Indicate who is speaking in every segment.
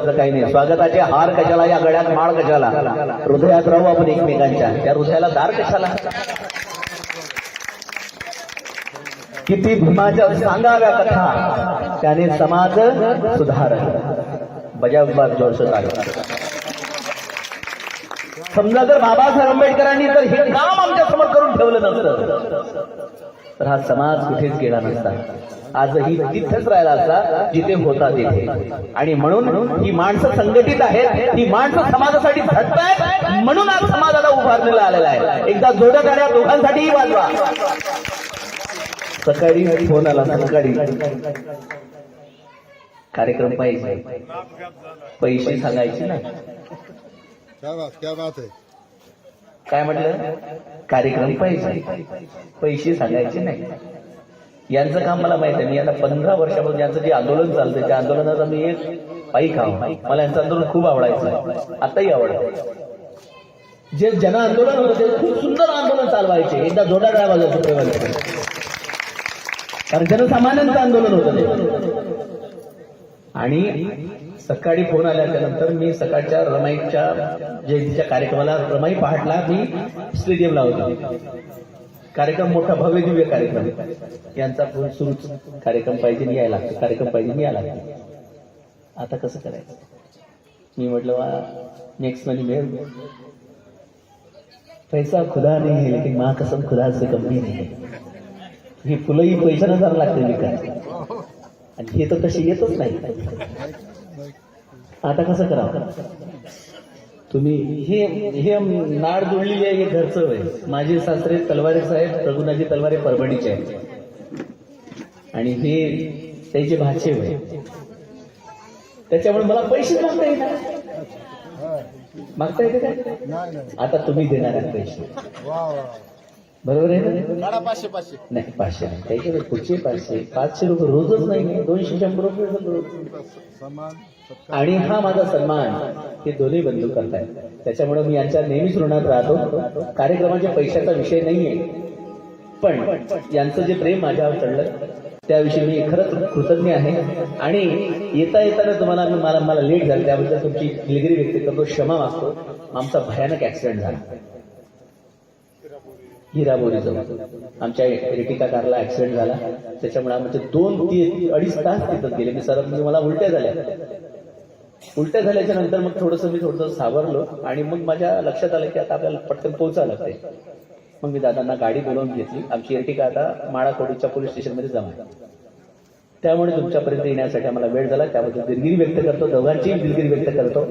Speaker 1: असं काही नाही. स्वागताचे हार कशाला? या गळ्यात माळ कशाला? हृदयात राहू आपण एकमेकांच्या. त्या हृदयाला दार कशाला? किती भीमाच्या सांगाव्या कथा. त्याने समाज सुधार बजावबाद जोरस समजा जर बाबासाहेब आंबेडकरांनी जर हे काम आमच्यासमोर करून ठेवलं नसतं. तर हा समाज कुठेच गेला नसता. आजही तिथेच राहिला असता जिथे होता तिथे. आणि म्हणून ही माणसं संघटित आहेत ही माणसं समाजासाठी झटतायत म्हणून आज समाजाला उभारलेला आलेला आहे. एकदा जोड्या गाड्या दोघांसाठीही वाजवा. सकाळी फोन आला सकाळी कार्यक्रम पाहिजे. पैसे सांगायचे नाही.
Speaker 2: क्या बात क्या बात
Speaker 1: काय म्हटलं? कार्यक्रम पाहिजे. पैसे सांगायचे नाही. यांचं काम मला माहीत आहे. मी आता पंधरा वर्षापासून यांचं जे आंदोलन चालतंय त्या आंदोलनाचा मी एक पायी खाव. मला यांचं आंदोलन खूप आवडायचं आताही आवडतं. जे जन आंदोलन होतं ते खूप सुंदर आंदोलन चालवायचे. एकदा जोडा काय वाजायचं प्रेमाने कारण जनसामान्यांचं आंदोलन होतं ते. आणि सकाळी फोन आल्याच्यानंतर मी सकाळच्या रमाईच्या जयंतीच्या कार्यक्रमाला रमाई पहाटला मी स्टेडियमला होतो. कार्यक्रम मोठा भव्य दिव्य कार्यक्रम. यांचा फोन सुरूच कार्यक्रम पाहिजे यायला लागतो. कार्यक्रम पाहिजे मी यायला लागतो. आता कसं करायचं? मी म्हटलं वा नेक्स्ट मनी मिळेल पैसा खुदा नाही है लेकिन माँ कसम खुदा से कम नाही ही फुलंही पैशानं जरा लागते विकत आणि हे तर तशी येतच नाही. आता कसं करावं? तुम्ही हे हे नाड जोडलेली आहे हे घरचं आहे. माझे सासरे तलवारे साहेब रघुनाथजी तलवारे परभणीचे आहेत. आणि हे त्याचे भाचे होय. त्याच्यामुळे मला पैसे मागता येणार मागता येते
Speaker 2: नाही
Speaker 1: आता तुम्ही देणार आहात पैसे. बरोबर आहे ना?
Speaker 2: पाचशे पाचशे.
Speaker 1: नाही पाचशे नाही. त्याच्याकडे पुढचे पाचशे. पाचशे रुपये रोजच नाही दोनशे शंभर रुपये रोज. आणि हा माझा सन्मान हे दोन्ही बंधू करतायत. त्याच्यामुळे मी यांच्या नेहमीच ऋणात राहतो. कार्यक्रमाच्या पैशाचा विषय नाहीये पण यांचं जे प्रेम माझ्यावर चढलं त्याविषयी मी खरंच कृतज्ञ आहे. आणि येता येताना तुम्हाला मी- मला मला लेट झालं. त्याबद्दल तुमची दिलगिरी व्यक्त करतो. क्षमा मागतो. आमचा भयानक ऍक्सिडेंट झाला. हिराबोरी जाऊ आमच्या एर्टिका कारला ऍक्सिडेंट झाला. त्याच्यामुळे आमचे दोन ते अडीच तास तिथं गेले. मी सरळ म्हणजे मला उलट्या झाल्या. उलट्या झाल्याच्यानंतर मग थोडंसं मी थोडंसं सावरलो आणि मग माझ्या लक्षात आलं की आता आपल्याला पटकन पोहोचावं लागते मग मी दादांना गाडी बोलवून घेतली. आमची एरटिका आता माळाकोडीच्या पोलीस स्टेशनमध्ये जमा त्यामुळे तुमच्यापर्यंत येण्यासाठी आम्हाला वेळ झाला. त्याबद्दल दिलगिरी व्यक्त करतो. दोघांचीही दिलगिरी व्यक्त करतो.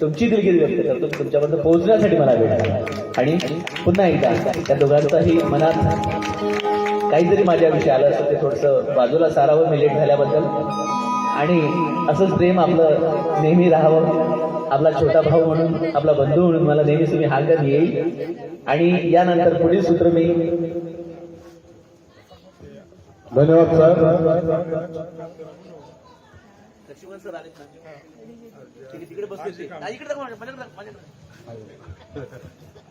Speaker 1: तुमची दिलगिरी व्यक्त करतो. तुमच्यापर्यंत पोहोचण्यासाठी मला वेळ झाला. आणि पुन्हा एकदा त्या दोघांचाही मनात काहीतरी माझ्याविषयी आलं असतं. ते थोडंसं बाजूला सारावं मी लेट झाल्याबद्दल. आणि असंच प्रेम आपलं नेहमी राहावं. आपला छोटा भाऊ म्हणून आपला बंधू म्हणून मला नेहमी तुम्ही हागत येईल. आणि यानंतर पुढील सूत्र मी
Speaker 2: धन्यवाद सर.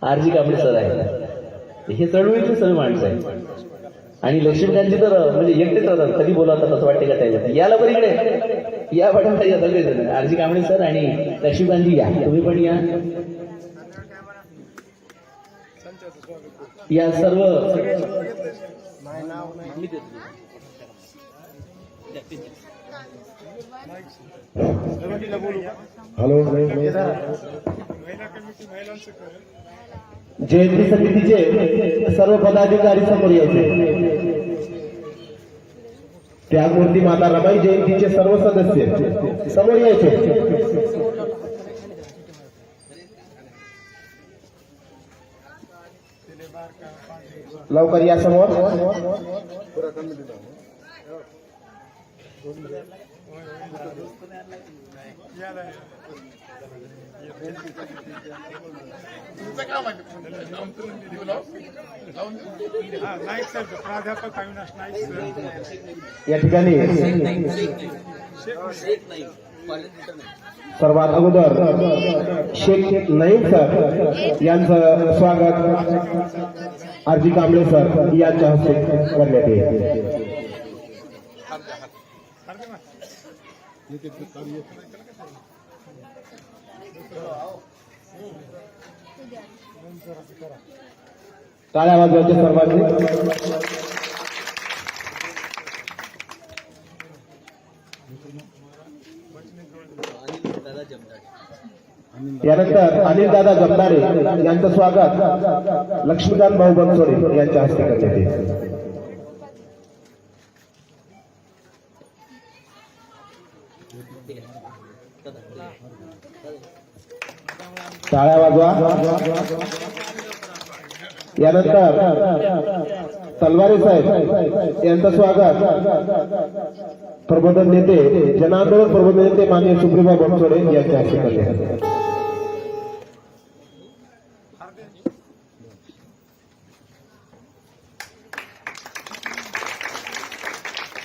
Speaker 1: आरजी कांबळे सर आहे हे चळवळीचे सर्व माणसं आहे आणि लक्ष्मीकांतजी तर म्हणजे एकटेच राहतात कधी बोलावतात असं वाटते का त्याच्यात? याला बरं इकडे या पाठवून या सगळे आरजी कांबळे सर आणि लक्ष्मीकांतजी या. तुम्ही पण या. या सर्व
Speaker 2: हॅलो
Speaker 1: जयंती समितीचे सर्व पदाधिकारी समोर यायचे.
Speaker 2: त्यागमूर्ती माता रमाई जयंतीचे सर्व सदस्य समोर यायचे. लवकर या समोर.
Speaker 3: प्राध्यापक अविनाश नाईक
Speaker 2: या ठिकाणी. सर्वात अगोदर शेख नाईक सर यांचं स्वागत. आरजी कांबळे सर यांच्या हस्ते करण्यात येईल. टाळ्या वाजवायचे सर्वांनी. यानंतर अनिल दादा जमदारे यांचं स्वागत. लक्ष्मीकांत भाऊ बनसोडे यांच्या हस्ते करण्यात येते. टाळ्या वाजवा. यानंतर तलवारे साहेब यांचं स्वागत. प्रबोधन नेते जनांदोलन प्रबोधन नेते माननीय सुप्रीमा बनसोडे यांच्या हस्ते करण्यात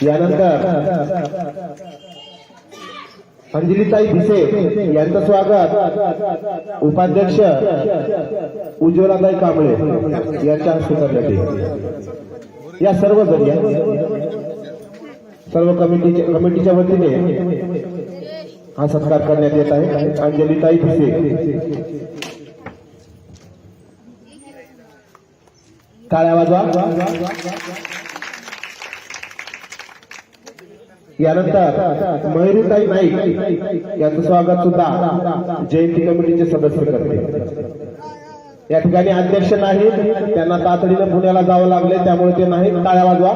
Speaker 2: यानंतर अंजलीताई भिसे यांचं स्वागत. उपाध्यक्ष उज्ज्वलाताई कांबळे यांच्या हस्ते करण्यात या सर्व जण सर्व कमिटीच्या कमिटीच्या वतीने हा सत्कार करण्यात येत आहे. अंजलीताई भिसे. टाळ्या वाजवा. यानंतर मयुरीताई नाईक यांचं स्वागत सुद्धा जयंती कमिटीचे सदस्य करते. या ठिकाणी अध्यक्ष नाहीत त्यांना तातडीनं पुण्याला जावं लागले त्यामुळे ते नाहीत. टाळ्या वाजवा.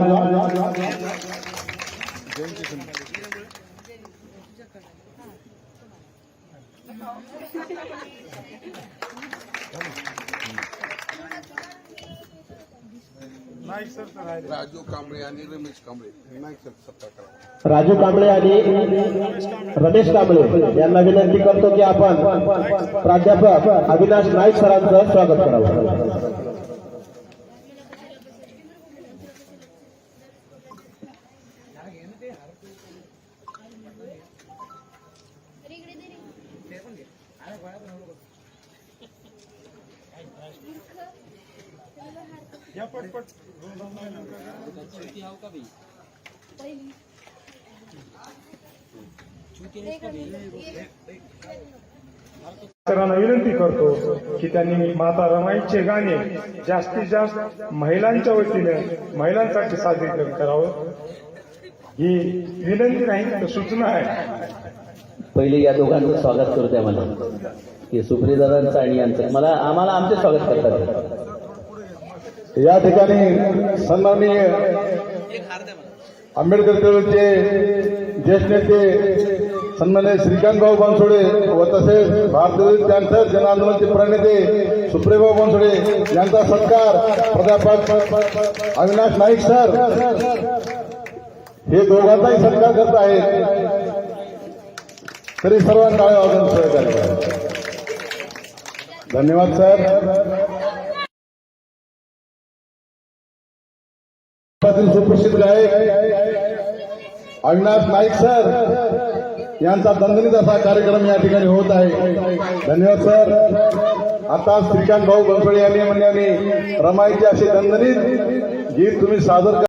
Speaker 3: नाही सर तर राहिले
Speaker 4: राजू कांबळे आणि रमेश कांबळे. नाही सर सत्ता करा.
Speaker 2: राजू कांबळे आणि रमेश कांबळे यांना विनंती करतो की आपण प्राध्यापक अविनाश नाईक सरांचं स्वागत करावं.
Speaker 3: या पटपट विनंती करतो की त्यांनी माता रमाईचे गाणे जास्तीत जास्त महिलांच्या वतीने महिलांसाठी सादरीकरण करावं. ही विनंती नाही तर सूचना आहे.
Speaker 1: पहिले या दोघांचं स्वागत करू द्या मला. हे सुप्रियदादांचं आणि यांचं. मला आम्हाला आमचे स्वागत करतात.
Speaker 2: या ठिकाणी सन्माननीय आंबेडकर चळवळीचे ज्येष्ठ नेते सन्माननीय श्रीकांत भाऊ बनसोडे व तसेच भारतीय त्यांच्या जन आंदोलनचे प्रणेते सुप्रियभाऊ बनसोडे यांचा सत्कार प्राध्यापक अविनाश नाईक सर हे दोघांचाही सत्कार करत आहेत. तरी सर्वांना टाळ्या वाजवून सहकार्य धन्यवाद सर. सुप्रसिद्ध गायक अविनाश नाईक सर. यांचा दणदणीत असा कार्यक्रम या ठिकाणी होत आहे. धन्यवाद सर. आता श्रीकांत भाऊ बनसोडे यांनी म्हणल्याने रमाईचे असे दणदणीत गीत तुम्ही सादर